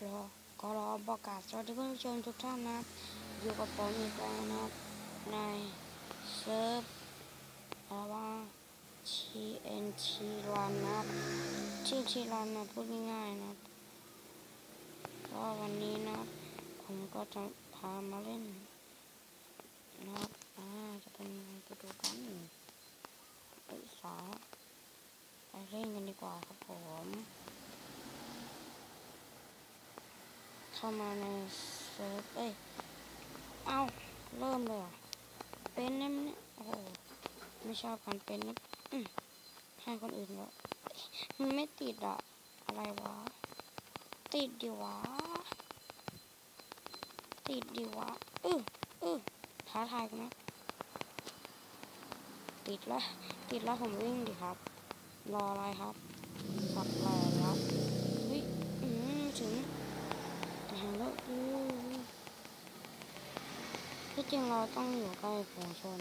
ขอขอรอประกาศสวัสดีคุณผู้ชมทุกท่านนะครับอยู่กับผมอีกแล้วนะครับในเซิร์ฟอะไรว่า TNT รันนะครับ TNT รันนะพูดง่ายๆนะครับก็วันนี้นะครับผมก็จะพามาเล่นนะครับอ่าจะเป็นยังไงไปดูกันไอ้ยสาวไปเล่นกันดีกว่าครับผม เข้ามาในเซิร์ฟเอ้ย เอาเริ่มเลยเหรอเป็นนะเนี่ยโอ้โห ไม่ชอบการเป็นนะอืมให้คนอื่นก็มันไม่ติดอะอะไรวะ ติดดิวะ ติดดิวะอืออือท้าทายกันนะติดแล้วติดแล้วผมวิ่งดิครับ รออะไรครับสับแหลกครับเฮ้ยอืมถึง หาแล้วอือที่ จริงเราต้องอยู่ใกล้ฝูงชน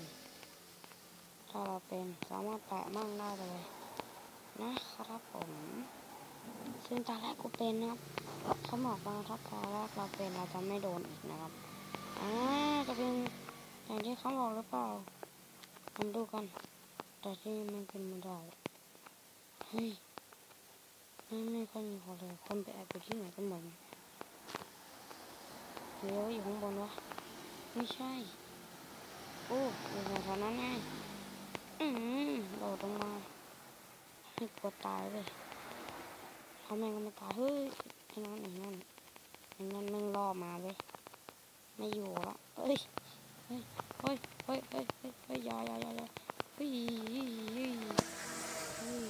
ถ้าเราเป็นสามารถแปะมั่งได้เลย นะครับผม ซึ่งตอนแรกกูเป็นนะครับเขาบอกว่าถ้าตอนแรกเราเป็นเราจะไม่โดนอีกนะครับ อ่าจะเป็นอย่างที่เขาบอกหรือเปล่ามาดูกัน แต่ที่มันเป็นม่ได้เฮ้ยไม่ไม่ค่อยมีคนเลย คนไปแอบอยู่ที่ไหนกันหมดเลี้ยวอยู่ข้างบนวะ ไม่ใช่ โอ้อยู่แถวนั้นไงอืมโดดลงมาให้กดตายเลยเขาแม่งก็ไม่ตายเฮ้ยไอ้นั่นไอ้นั่นไอ้นั่นมึงล่อมาเว้ยไม่อยู่ละเฮ้ยเฮ้ยเฮ้ยเฮ้ยเฮ้ยเฮ้ยยาอยาอยาอยาเฮ้ยเฮ้ยเฮ้ยเฮ้ย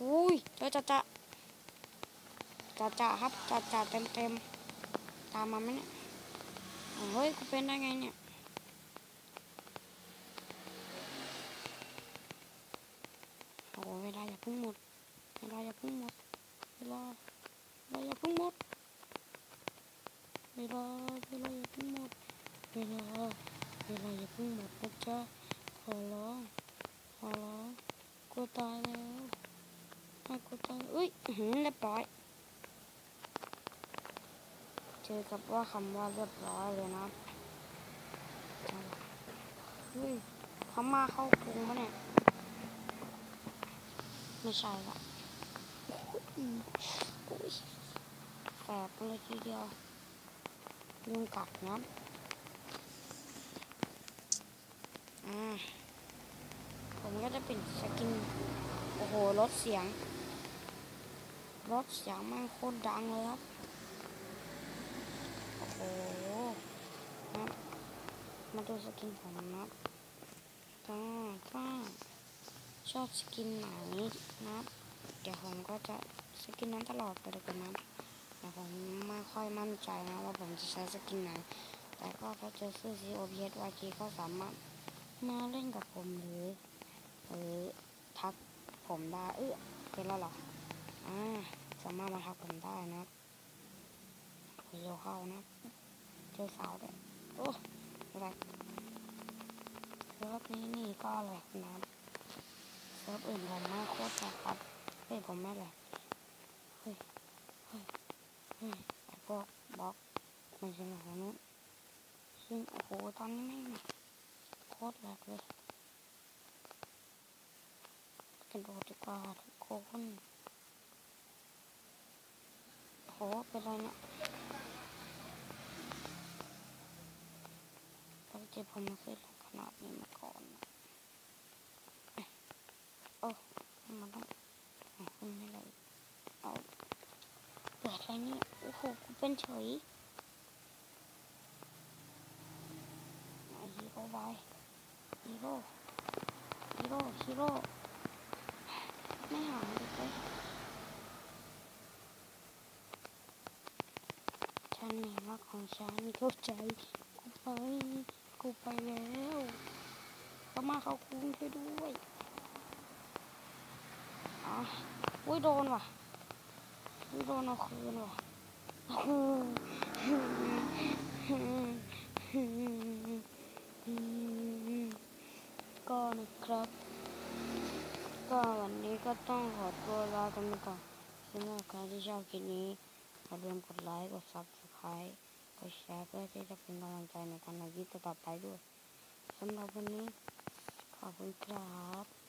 อุ้ยเจอจะจะจะจะครับจะจะเต็มเต็มตามมาไหมเนี่ย เฮ้ยกูเป็นได้ไงเนี่ยโอ้เวลาอย่าเพิ่งหมดเวลาอย่าเพิ่งหมดเวลาเวลาอย่าเพิ่งหมดเวลาเวลาอย่าเพิ่งหมดเวลาเวลาอย่าเพิ่งหมดนะจ๊ะขอร้องขอร้องกูตายแล้วให้กูตายอุ้ยอื้อหือเรียบร้อย เจอกับว่าคำว่าเรียบร้อยเลยนะเฮ้ยเขามาเข้ากรุงปะเนี่ย ไม่ใช่ละอุ้ยอุ้ยแสบเลยทีเดียวยุงกัดนะอ่าผมก็จะเป็นสกิน โอ้โหลดเสียงลดเสียงแมันโคตรดังเลยครับ นับมาดูสกินผมนะครับก็ถ้าชอบสกินไหนนะับเดี๋ยวผมก็จะสกินนั้นตลอดไปเลยกันนะแต่ผมไม่ค่อยมั่นใจนะว่าผมจะใช้สกินไหน แต่ก็ถ้าเจอซื้อ COPS YG ก็สามารถมาเล่นกับผมหรือหรือทักผมได้เออเป็นแล้วหรออ่าสามารถมาทักผมได้นะ ครับคุยวเข้านะเจอเสาวด้วยโอ้แหลกเซิร์ฟนี้นี่ก็แหลกนะเซิร์ฟอื่นผมไม่โคตรแหลกครับเฮ้ยผมไม่แหลกเฮ้ยเฮ้ยเฮ้ยไอ้พวกบล็อกไม่ใช่ของนู้นซึ่งโอ้โหตอนนี้ไม่โคตรแหลกเลยกระโดดดีกว่าทุกคนโอ้โหเป็นไรเนี่ย ปกติ ผมไม่เคยลงขนาดนี้มาก่อนนะเอ๊ะโอ้มันต้องเอาขึ้นไม่เลยเอาเปิดอะไรนี่โอ้โหกูเป็นเฉยฮีโร่บายฮีโร่ฮีโร่ฮีโร่ไม่หายเลยฉันเหนว่าของฉันเข้าใจกูไป กูไปแล้วก็มาเขาคุ้มช่วยด้วยอ๋ออุ้ยโดนว่ะวุ้ยโดนเอาคืนว่ะก็นะครับ ก็วันนี้ก็ต้องขอตัวลากันไปก่อนสำหรับใครที่ชอบคลิปนี้อย่าลืมกดไลค์ กดซับสไคร b Pues ya puede ya pinta mancha en el canal, papá, yo. Son babuní, babun trap.